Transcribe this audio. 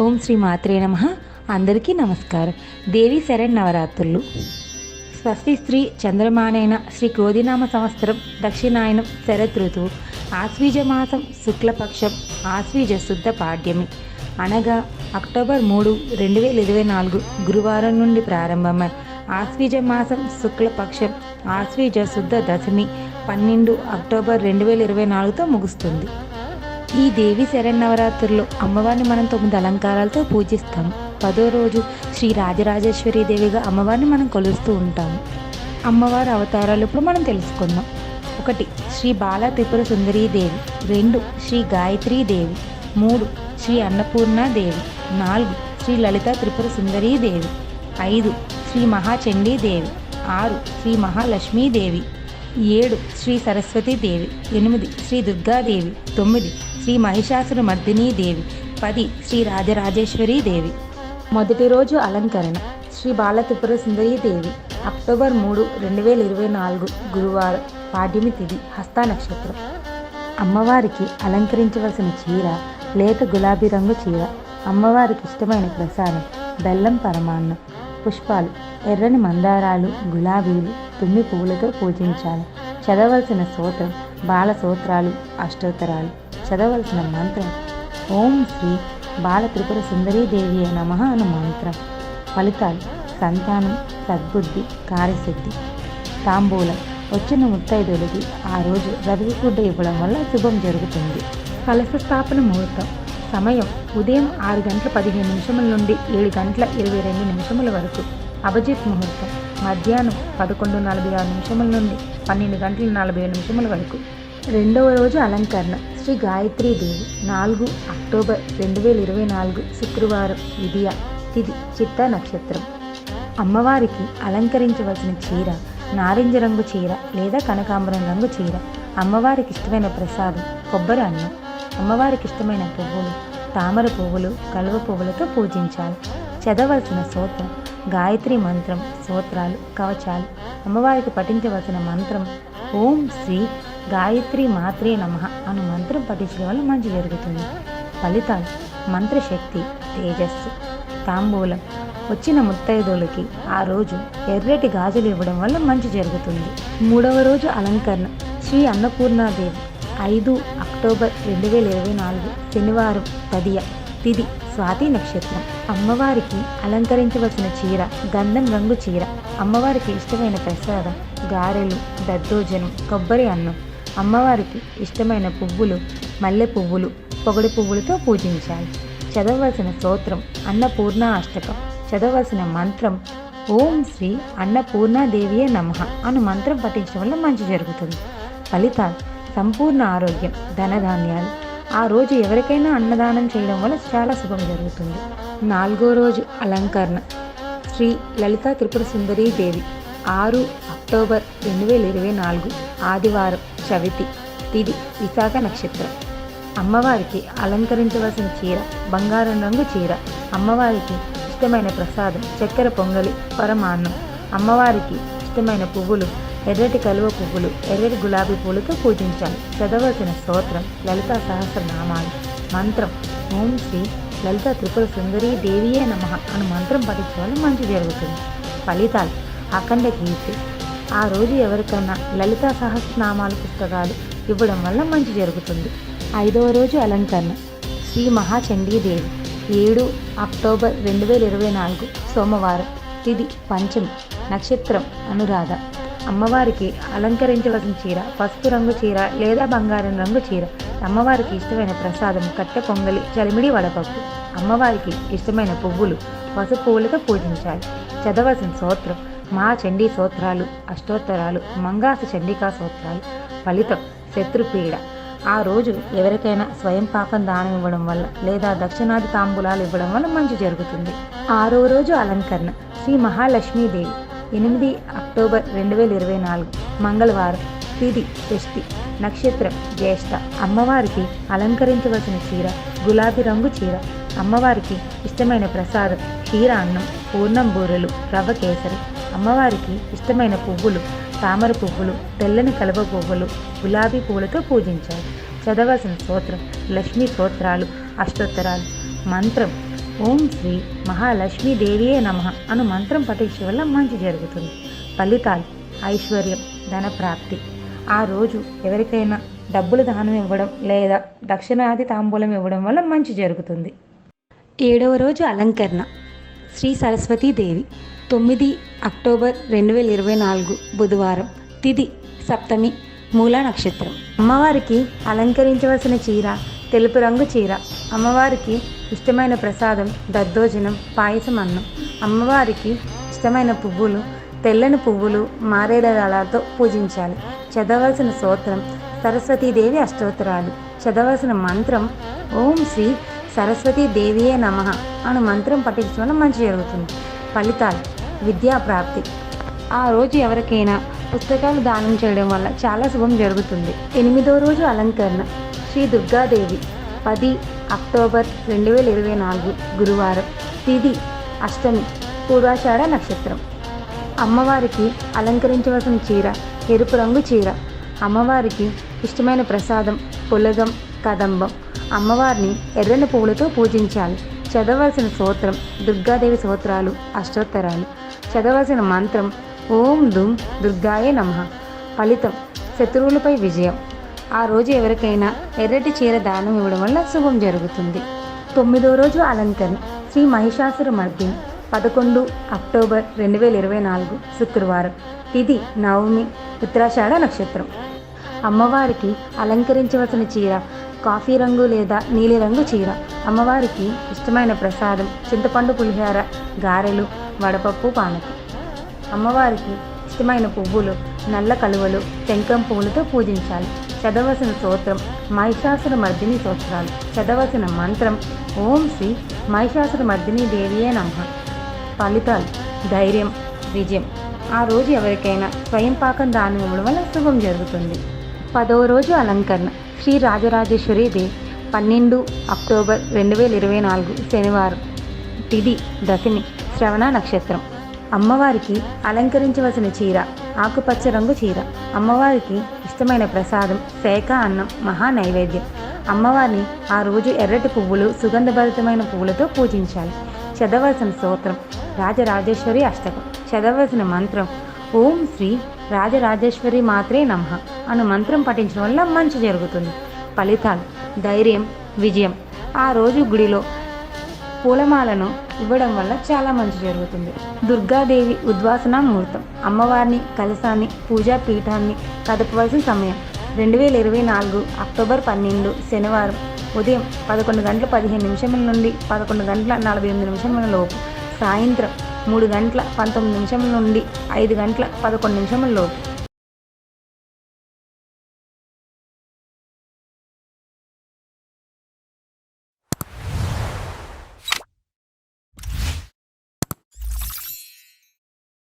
ఓం శ్రీ మాత్రే నమ. అందరికీ నమస్కారం. దేవి శరణ్ నవరాత్రులు. స్వస్తి స్త్రీ చంద్రమానైన శ్రీ క్రోధినామ సంవత్సరం దక్షిణాయనం శరత్ ఋతువు ఆశ్వీజ మాసం శుక్లపక్షం ఆశ్వీజ శుద్ధ పాడ్యమి. అనగా అక్టోబర్ మూడు రెండు వేల ఇరవై నాలుగు గురువారం నుండి ప్రారంభమై ఆశ్వీజ మాసం శుక్లపక్షం ఆశ్వీజ శుద్ధ దశమి పన్నెండు అక్టోబర్ రెండు వేల ఇరవై నాలుగుతో ముగుస్తుంది. ఈ దేవి శరన్నవరాత్రులు అమ్మవారిని మనం తొమ్మిది అలంకారాలతో పూజిస్తాం. పదో రోజు శ్రీ రాజరాజేశ్వరి దేవిగా అమ్మవారిని మనం కొలుస్తూ ఉంటాము అమ్మవారి అవతారాలు ఇప్పుడు మనం తెలుసుకుందాం. ఒకటి శ్రీ బాల త్రిపుర సుందరీ దేవి. రెండు శ్రీ గాయత్రీ దేవి. మూడు శ్రీ అన్నపూర్ణ దేవి. నాలుగు శ్రీ లలిత త్రిపుర సుందరీ దేవి. ఐదు శ్రీ మహాచండీ దేవి. ఆరు శ్రీ మహాలక్ష్మీదేవి ఏడు శ్రీ సరస్వతీ దేవి. ఎనిమిది శ్రీ దుర్గాదేవి. తొమ్మిది శ్రీ మహిషాసుర మర్దినీ దేవి. పది శ్రీ రాజరాజేశ్వరీ దేవి. మొదటి రోజు అలంకరణ. శ్రీ బాలత్రిపుర సుందరీ దేవి. అక్టోబర్ మూడు రెండు వేల ఇరవై నాలుగు గురువారం పాడ్యమి తిథి హస్త నక్షత్రం. అమ్మవారికి అలంకరించవలసిన చీర లేత గులాబీ రంగు చీర అమ్మవారికి ఇష్టమైన ప్రసాదం బెల్లం పరమాన్నం పుష్పాలు ఎర్రని మందారాలు గులాబీలు తుమ్మి పువ్వులతో పూజించాలి. చదవలసిన సూత్రం బాల సూత్రాలు అష్టోత్తరాలు. చదవలసిన మంత్రం. ఓం శ్రీ బాల త్రిపుర సుందరీ దేవి నమ అను మంత్రం. ఫలితాలు సంతానం సద్బుద్ధి కార్యసిద్ధి తాంబూలం. వచ్చిన ముత్తైదులకి ఆ రోజు రవి గుడ్డ ఇవ్వడం వల్ల శుభం జరుగుతుంది. కలశ స్థాపన ముహూర్తం. సమయం ఉదయం ఆరు గంటల పదిహేను నిమిషముల నుండి ఏడు గంటల ఇరవై రెండు నిమిషముల వరకు. అభిజిత్ ముహూర్తం. మధ్యాహ్నం పదకొండు నలభై ఆరు నిమిషముల నుండి పన్నెండు గంటల నలభై ఏడు నిమిషముల వరకు. రెండవ రోజు అలంకరణ. శ్రీ గాయత్రీ దేవి నాలుగు అక్టోబర్ రెండు వేల ఇరవై నాలుగు శుక్రవారం విధియ తిది చిత్త నక్షత్రం. అమ్మవారికి అలంకరించవలసిన చీర నారింజ రంగు చీర లేదా కనకాంబరం రంగు చీర అమ్మవారికి ఇష్టమైన ప్రసాదం కొబ్బరి అన్నం. అమ్మవారికి ఇష్టమైన పువ్వులు తామర పువ్వులు కలువ పువ్వులతో పూజించాలి. చదవలసిన సూత్రం గాయత్రి మంత్రం సూత్రాలు కవచాలు. అమ్మవారికి పఠించవలసిన మంత్రం ఓం శ్రీ గాయత్రి మాత్రే నమ అను మంత్రం పఠించడం వల్ల మంచి జరుగుతుంది. ఫలితాలు మంత్రశక్తి తేజస్సు తాంబూలం వచ్చిన ముత్తైదులకి ఆ రోజు ఎర్రటి గాజులు ఇవ్వడం వల్ల మంచి జరుగుతుంది. మూడవ రోజు అలంకరణ శ్రీ అన్నపూర్ణాదేవి ఐదు అక్టోబర్ రెండు వేల ఇరవై నాలుగు శనివారం తదియ తిది స్వాతి నక్షత్రం. అమ్మవారికి అలంకరించవలసిన చీర గంధం రంగు చీర అమ్మవారికి ఇష్టమైన ప్రసాదం గారెలు దద్దోజనం కొబ్బరి అన్నం అమ్మవారికి ఇష్టమైన పువ్వులు మల్లె పువ్వులు పొగడి పువ్వులతో పూజించాలి. చదవలసిన స్తోత్రం అన్నపూర్ణ అష్టకం. చదవలసిన మంత్రం ఓం శ్రీ అన్నపూర్ణాదేవియే నమ అను మంత్రం పఠించడం వల్ల మంచి జరుగుతుంది. ఫలితాలు సంపూర్ణ ఆరోగ్యం ధనధాన్యాలు. ఆ రోజు ఎవరికైనా అన్నదానం చేయడం వల్ల చాలా శుభం జరుగుతుంది. నాలుగో రోజు అలంకరణ. శ్రీ లలితా త్రిపుర సుందరీ దేవి ఆరు అక్టోబర్ రెండు వేల ఇరవై నాలుగు ఆదివారం. చవితి తిది విశాఖ నక్షత్రం. అమ్మవారికి అలంకరించవలసిన చీర బంగారం రంగు చీర. అమ్మవారికి ఇష్టమైన ప్రసాదం చక్కెర పొంగలి పరమాన్నం. అమ్మవారికి ఇష్టమైన పువ్వులు ఎర్రటి కలువ పువ్వులు ఎర్రటి గులాబీ పూలతో పూజించాలి. చదవలసిన స్తోత్రం లలితా సహస్రనామాలు. మంత్రం ఓం శ్రీ లలిత త్రిపుర సుందరి దేవియే నమ అను మంత్రం పఠించడం మంచి జరుగుతుంది. ఫలితాలు అఖండ కీర్తి ఆ రోజు ఎవరికైనా లలితా సహస్రనామాల పుస్తకాలు ఇవ్వడం వల్ల మంచి జరుగుతుంది. ఐదవ రోజు అలంకరణ. శ్రీ మహాచండీదేవి. ఏడు అక్టోబర్ రెండు వేల ఇరవై నాలుగు సోమవారం. తిది పంచమి. నక్షత్రం అనురాధ. అమ్మవారికి అలంకరించవలసిన చీర పసుపు రంగు చీర లేదా బంగారం రంగు చీర. అమ్మవారికి ఇష్టమైన ప్రసాదం కట్టె పొంగలి చలిమిడి వడపప్పు. అమ్మవారికి ఇష్టమైన పువ్వులు పసుపు పువ్వులతో పూజించాలి. చదవలసిన స్తోత్రం. మా చండీ స్తోత్రాలు అష్టోత్తరాలు మంగాస చండికా స్తోత్రాలు ఫలితం శత్రుపీడ ఆ రోజు ఎవరికైనా స్వయం పాకం దానం ఇవ్వడం వల్ల లేదా దక్షిణాది తాంబూలాలు ఇవ్వడం వల్ల మంచి జరుగుతుంది. ఆరో రోజు అలంకరణ శ్రీ మహాలక్ష్మీదేవి ఎనిమిది అక్టోబర్ రెండు వేల ఇరవై నాలుగు మంగళవారం తిది షష్ఠి నక్షత్రం జ్యేష్ఠ అమ్మవారికి అలంకరించవలసిన చీర గులాబీ రంగు చీర అమ్మవారికి ఇష్టమైన ప్రసాదం క్షీర అన్నం పూర్ణం బూరెలు రవ్వ కేసరి అమ్మవారికి ఇష్టమైన పువ్వులు తామర పువ్వులు తెల్లని కలువ పువ్వులు గులాబీ పువ్వులతో పూజించాలి చదవలసిన స్తోత్రం లక్ష్మీ స్తోత్రాలు అష్టోత్తరాలు. మంత్రం ఓం శ్రీ మహాలక్ష్మీదేవియే నమ అను మంత్రం పఠించడం వల్ల మంచి జరుగుతుంది. ఫలితాలు ఐశ్వర్యం ధన ప్రాప్తి ఆ రోజు ఎవరికైనా డబ్బులు దానం ఇవ్వడం లేదా దక్షిణాది తాంబూలం ఇవ్వడం వల్ల మంచి జరుగుతుంది. ఏడవ రోజు అలంకరణ. శ్రీ సరస్వతీదేవి తొమ్మిది అక్టోబర్ రెండు వేల ఇరవై నాలుగు బుధవారం తిది సప్తమి మూలా నక్షత్రం. అమ్మవారికి అలంకరించవలసిన చీర తెలుపు రంగు చీర. అమ్మవారికి ఇష్టమైన ప్రసాదం దద్దోజనం పాయసం అన్నం. అమ్మవారికి ఇష్టమైన పువ్వులు తెల్లని పువ్వులు మారేడు దళాలతో పూజించాలి. చదవలసిన స్తోత్రం సరస్వతీదేవి అష్టోత్తరాలు. చదవలసిన మంత్రం ఓం శ్రీ సరస్వతీదేవియే నమ అను మంత్రం పఠించడం మంచి జరుగుతుంది. ఫలితాలు విద్యా ప్రాప్తి. ఆ రోజు ఎవరికైనా పుస్తకాలు దానం చేయడం వల్ల చాలా శుభం జరుగుతుంది. ఎనిమిదో రోజు అలంకరణ. శ్రీ దుర్గాదేవి పది అక్టోబర్ రెండు వేల ఇరవై నాలుగు గురువారం. తిది అష్టమి పూర్వాషాఢ నక్షత్రం. అమ్మవారికి అలంకరించవలసిన చీర ఎరుపు రంగు చీర. అమ్మవారికి ఇష్టమైన ప్రసాదం పులగం కదంబం. అమ్మవారిని ఎర్రని పువ్వులతో పూజించాలి. చదవలసిన స్తోత్రం దుర్గాదేవి స్తోత్రాలు అష్టోత్తరాలు. చదవలసిన మంత్రం ఓం దుమ్ దుర్గాయే నమ. ఫలితం శత్రువులపై విజయం. ఆ రోజు ఎవరికైనా ఎర్రటి చీర దానం ఇవ్వడం వల్ల శుభం జరుగుతుంది. తొమ్మిదో రోజు అలంకరణ శ్రీ మహిషాసుర మర్దిని పదకొండు అక్టోబర్ రెండు వేల ఇరవై నాలుగు శుక్రవారం తిది నవమి ఉత్తరాషాఢ నక్షత్రం. అమ్మవారికి అలంకరించవలసిన చీర కాఫీ రంగు లేదా నీలిరంగు చీర. అమ్మవారికి ఇష్టమైన ప్రసాదం చింతపండు పులిహోర గారెలు వడపప్పు పానకం. అమ్మవారికి ఇష్టమైన పువ్వులు నల్ల కలువలు టెంకం పువ్వులతో పూజించాలి. చదవలసిన స్తోత్రం మహిషాసుర మర్దిని స్తోత్రాలు. చదవలసిన మంత్రం ఓం శ్రీ మహిషాసుర మర్దిని దేవియే నమ. ఫలితాలు ధైర్యం విజయం. ఆ రోజు ఎవరికైనా స్వయం పాకం దానం ఇవ్వడం వల్ల శుభం జరుగుతుంది. పదవ రోజు అలంకరణ. శ్రీ రాజరాజేశ్వరి దే పన్నెండు అక్టోబర్ రెండు వేల ఇరవై నాలుగు శనివారం తిది దశమి శ్రవణ నక్షత్రం. అమ్మవారికి అలంకరించవలసిన చీర ఆకుపచ్చ రంగు చీర. అమ్మవారికి ఇష్టమైన ప్రసాదం శాఖ అన్నం మహా నైవేద్యం. అమ్మవారిని ఆ రోజు ఎర్రటి పువ్వులు సుగంధభరితమైన పువ్వులతో పూజించాలి. చదవలసిన స్తోత్రం రాజరాజేశ్వరి అష్టకం. చదవలసిన మంత్రం ఓం శ్రీ రాజరాజేశ్వరి మాత్రే నమ అను మంత్రం పఠించడం వల్ల మంచి జరుగుతుంది. ఫలితాలు ధైర్యం విజయం. ఆ రోజు గుడిలో పూలమాలను ఇవ్వడం వల్ల చాలా మంచి జరుగుతుంది. దుర్గాదేవి ఉద్వాసన ముహూర్తం. అమ్మవారిని కలశాన్ని పూజా పీఠాన్ని కదపవలసిన సమయం. రెండు వేల ఇరవై నాలుగు అక్టోబర్ పన్నెండు శనివారం ఉదయం పదకొండు గంటల పదిహేను నిమిషముల నుండి పదకొండు గంటల నలభై ఎనిమిది నిమిషముల లోపు సాయంత్రం మూడు గంటల పంతొమ్మిది నిమిషం నుండి ఐదు గంటల పదకొండు నిమిషంలోపు